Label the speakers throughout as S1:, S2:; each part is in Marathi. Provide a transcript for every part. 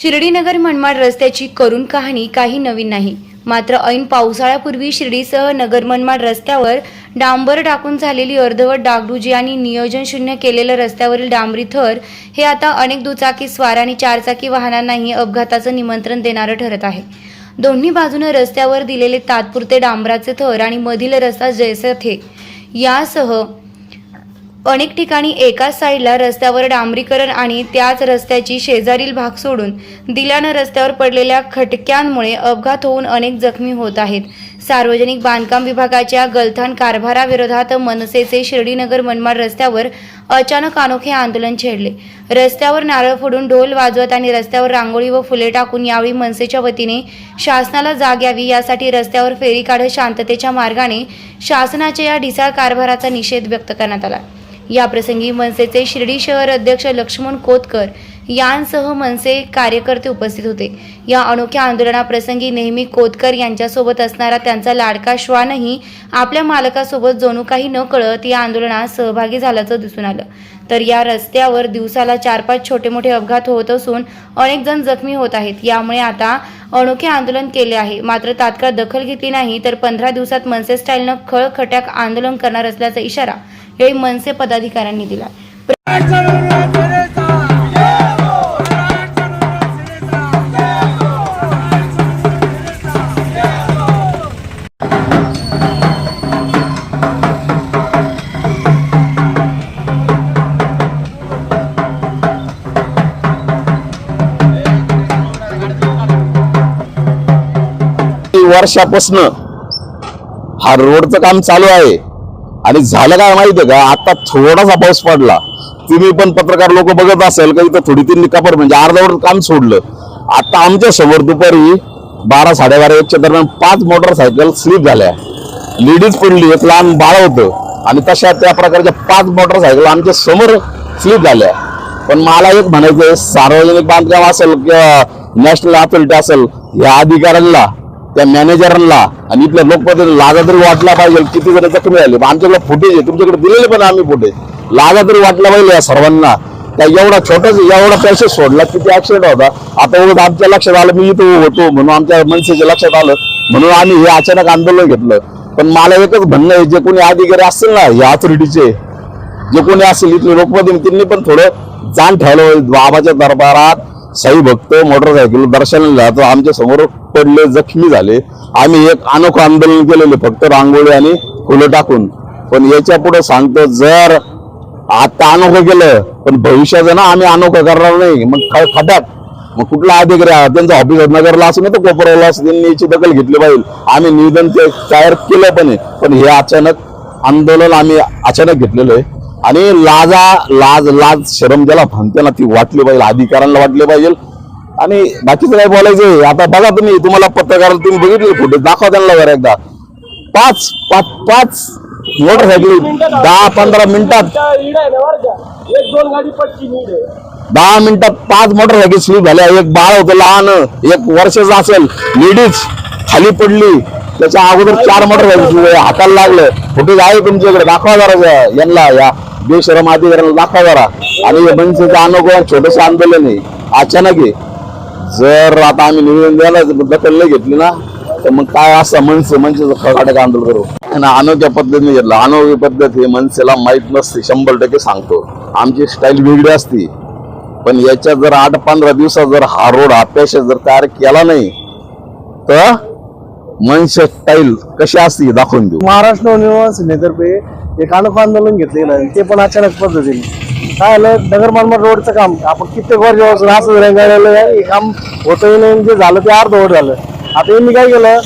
S1: शिर्डीनगर मनमाड रस्त्याची करुण कहाणी काही नवीन नाही. मात्र ऐन पावसाळ्यापूर्वी शिर्डीसह नगर मनमाड रस्त्यावर डांबर टाकून झालेली अर्धवट डागडुजी आणि नियोजन शून्य केलेलं रस्त्यावरील डांबरी थर हे आता अनेक दुचाकी स्वार आणि चारचाकी वाहनांनाही अपघाताचं निमंत्रण देणारं ठरत आहे. दोन्ही बाजूनं रस्त्यावर दिलेले तात्पुरते डांबराचे थर आणि मधील रस्ता जैसे थे. यासह अनेक ठिकाणी एकाच साईडला रस्त्यावर डांबरीकरण आणि त्याच रस्त्याची शेजारील भाग सोडून दिल्यानं रस्त्यावर पडलेल्या खटक्यांमुळे अपघात होऊन अनेक जखमी होत आहेत. सार्वजनिक बांधकाम विभागाच्या गलथान कारभाराविरोधात मनसेचे शिर्डीनगर मनमाड रस्त्यावर अचानक अनोखे आंदोलन छेडले. रस्त्यावर नारळ फोडून ढोल वाजवत आणि रस्त्यावर रांगोळी व फुले टाकून यावेळी मनसेच्या वतीने शासनाला जाग यावी यासाठी रस्त्यावर फेरी काढत शांततेच्या मार्गाने शासनाच्या या ढिसाळ कारभाराचा निषेध व्यक्त करण्यात आला. याप्रसंगी मनसेचे शिर्डी शहर अध्यक्ष लक्ष्मण कोतकर यांसह मनसे कार्यकर्ते उपस्थित होते. या अनोख्या आंदोलनाप्रसंगी नेहमी कोतकर यांच्यासोबत असणारा त्यांचा लाडका श्वानही आपल्या मालकासोबत जणू काही न कळत या आंदोलनात सहभागी झाल्याचं दिसून आलं. तर या रस्त्यावर दिवसाला चार पाच छोटे मोठे अपघात होत असून अनेक जण जखमी होत आहेत. यामुळे आता अनोखे आंदोलन केले आहे. मात्र तात्काळ दखल घेतली नाही तर पंधरा दिवसात मनसे स्टाईलनं खळखट्याक आंदोलन करणार असल्याचा इशारा हे मनसे पदाधिकाऱ्यांनी दिला
S2: वर्षापासून हा रोडचं काम चालू आहे. आणि झालं काय माहितीये का? आता थोडासा पाऊस पडला. तुम्ही पण पत्रकार लोक बघत असेल का? इथं थोडी तीन निकापर म्हणजे अर्धवर काम सोडलं. आता आमच्यासमोर दुपारी बारा साडेबारा एकच्या दरम्यान पाच मोटरसायकल स्लिप झाल्या. लेडीज पडली एक लहान बाळ होतं. आणि तशा त्या प्रकारच्या पाच मोटरसायकल आमच्यासमोर स्लिप झाल्या. पण मला एक म्हणायचं सार्वजनिक बांधकाम असेल किंवा नॅशनल अथॉरिटी असेल या अधिकाऱ्यांना त्या मॅनेजरांना आणि इथल्या लोकप्रतिनिधी लाजा तरी वाटला पाहिजे किती जण जखमी झाले आमच्याकडे फुटेज आहे तुमच्याकडे दिलेले पण आम्ही फुटेज लाजा तरी वाटला पाहिजे या सर्वांना. त्या एवढा छोटाच एवढा पैसे सोडला किती ऍक्सिडेंट होता. आता उलट आमच्या लक्षात आलं मी इथं होतो म्हणून आमच्या मनसेच्या लक्षात आलं. म्हणून आम्ही हे अचानक आंदोलन घेतलं. पण मला एकच म्हणणं आहे जे कोणी अधिकारी असतील ना या अथॉरिटीचे जे कोणी असेल इथले लोकप्रतिनिधी त्यांनी पण थोडं जाण ठेवलं बाबाच्या दरबारात साई भक्त मोटरसायकल दर्शनाला जातो. आमच्यासमोर पडले जखमी झाले. आम्ही एक अनोखं आंदोलन केलेलं फक्त रांगोळी आणि फुलं टाकून. पण याच्यापुढे सांगतो जर आता अनोखं केलं पण भविष्याचं ना आम्ही अनोखं करणार नाही. मग ख- खटाक मग कुठला अधिकारी त्यांचा त्यांचं ऑफिस नगरला असं नाही तर कोपरवला असं त्यांनी याची दखल घेतली पाहिजे. आम्ही निवेदन ते तयार केलं पण आहे. पण हे अचानक आंदोलन आम्ही अचानक घेतलेलं आहे. आणि लाजा लाज लाज शरम ज्याला म्हणते ना ती वाटली पाहिजे अधिकाऱ्यांना वाटली पाहिजे. आणि बाकीचं काय बोलायचं आता बघा तुम्ही तुम्हाला पत्रकाराला तुम्ही बघितले फोटो दाखवा त्यांना जरा एकदा. पाच पाच पाच मोटरसायकल दहा पंधरा मिनिटात दहा मिनिटात पाच मोटरसायकल सुरू झाल्या. एक बाळ होतं लहान एक वर्षाचं असेल लेडीज खाली पडली. त्याच्या अगोदर चार मोटरसायकल हाताला लागलं. फुटेज आहे तुमच्याकडे. दाखवा जरा यांना या बेशरम अधिकाऱ्याला दाखवा जरा. आणि हे मनसेचं अनुभव छोटस आंदोलन आहे. अचानक आहे. जर आता आम्ही निवेदन द्यायला दखल नाही घेतली ना तर मग काय असं मनसे मनसेचं खळखटाक आंदोलन करू? आणि अनोख्या पद्धतीने घेतलं. अनोखी पद्धत हे मनसेला माहीत नसते. शंभर टक्के सांगतो. आमची स्टाईल वेगळी असती. पण याच्यात जर आठ पंधरा दिवसात जर हा रोड हा जर तयार केला नाही तर मनसे स्टाईल कशी असते दाखवून देऊ.
S3: महाराष्ट्र नवनिर्माण सेनेतर्फे एक अनोखं आंदोलन घेतलेलं आहे. ते पण अचानक पद्धतीने. काय आलं? नगर मानमाड रोडचं काम. आपण कित्येक वर्षापासून असं रंगाळलेलं आहे हे काम होतं नाही जे झालं ते अर्धवट झालं. आता यांनी काय केलं?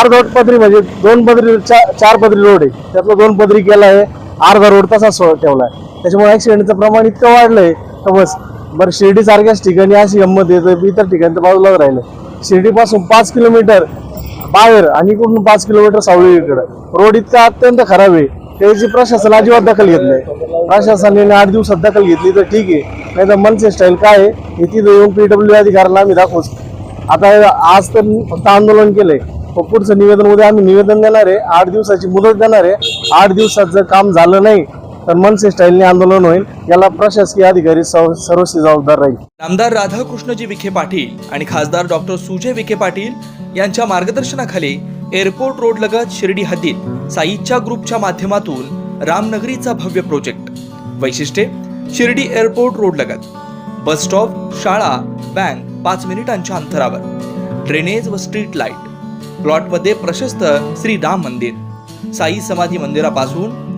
S3: अर्धवट पदरी म्हणजे दोन पदरी चा- चार पदरी रोड आहे. त्यातलं दोन पदरी केला आहे. अर्धा रोड तसाच ठेवला आहे. त्याच्यामुळे ऍक्सिडेंटचं प्रमाण इतकं वाढलंय तर बस. बरं शिर्डी सारख्याच ठिकाणी अशी गंमत येतं इतर ठिकाणी तर बाजूलाच राहिलं. शिर्डीपासून पाच किलोमीटर बाहेर आणि इकडून पाच किलोमीटर सावळी इकडं. रोड इतका अत्यंत खराब आहे. त्याची प्रशासन अजिबात दखल घेत नाही. प्रशासनाने आठ दिवसात दखल घेतली तर ठीक आहे. नाही तर मनसे स्टाईल काय आहे? हे तिथं येऊन पीडब्ल्यू अधिकाऱ्याला आम्ही दाखवूच आता आज तर फक्त आंदोलन केलंय. पण पुढचं निवेदन उद्या आम्ही निवेदन देणार आहे. आठ दिवसाची मुदत देणार आहे. आठ दिवसात जर काम झालं नाही. तर मनसे स्टाईलने आंदोलन होईल. याला प्रशासकीय अधिकारी सर्व- सर्वस्वी जबाबदार राहील.
S4: आमदार राधाकृष्णजी विखे पाटील आणि खासदार डॉक्टर सुजय विखे पाटील यांच्या मार्गदर्शनाखाली एअरपोर्ट रोड लगत शिर्डी हद्दीत साईच्या ग्रुपच्या माध्यमातून रामनगरीचा भव्य प्रोजेक्ट. वैशिष्ट्ये शिर्डी एअरपोर्ट रोड लगत. बस स्टॉप शाळा बँक पाच मिनिटांच्या अंतरावर. ड्रेनेज व स्ट्रीट लाइट. प्लॉटमध्ये प्रशस्त श्री राम मंदिर. साई समाधी मंदिरापासून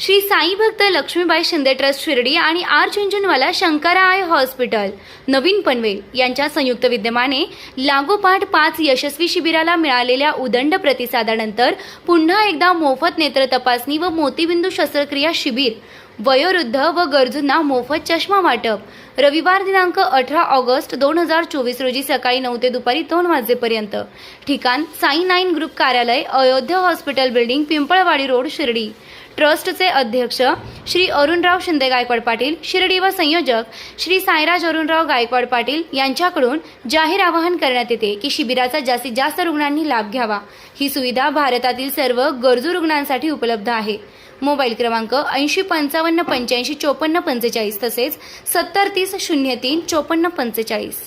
S1: श्री साई भक्त लक्ष्मीबाई शिंदे ट्रस्ट शिर्डी आणि आर चिंचनवाला शंकराय हॉस्पिटल. नवीन पनवेल यांच्या संयुक्त विद्यमाने लागोपाठ पाच यशस्वी शिबिराला मिळालेल्या उदंड प्रतिसादानंतर पुन्हा एकदा मोफत नेत्र तपासणी व मोतीबिंदू शस्त्रक्रिया शिबिर वयोवृद्ध व गरजूंना मोफत चष्मा वाटप. रविवार दिनांक अठरा ऑगस्ट दोन हजार चोवीस रोजी सकाळी नऊ ते दुपारी दोन वाजेपर्यंत. ठिकाण साई नाईन ग्रुप कार्यालय Ayodhya hospital building Pimpalwadi road Shirdi. ट्रस्टचे अध्यक्ष श्री अरुणराव शिंदे गायकवाड पाटील शिर्डी व संयोजक श्री साईराज अरुणराव गायकवाड पाटील यांच्याकडून जाहीर आवाहन करण्यात येते की शिबिराचा जास्तीत जास्त रुग्णांनी लाभ घ्यावा. ही सुविधा भारतातील सर्व गरजू रुग्णांसाठी उपलब्ध आहे. मोबाईल क्रमांक ऐंशी पंचावन्न पंच्याऐंशी चोपन्न पंचेचाळीस तसेच सत्तर तीस शून्य तीन चोपन्न पंचेचाळीस.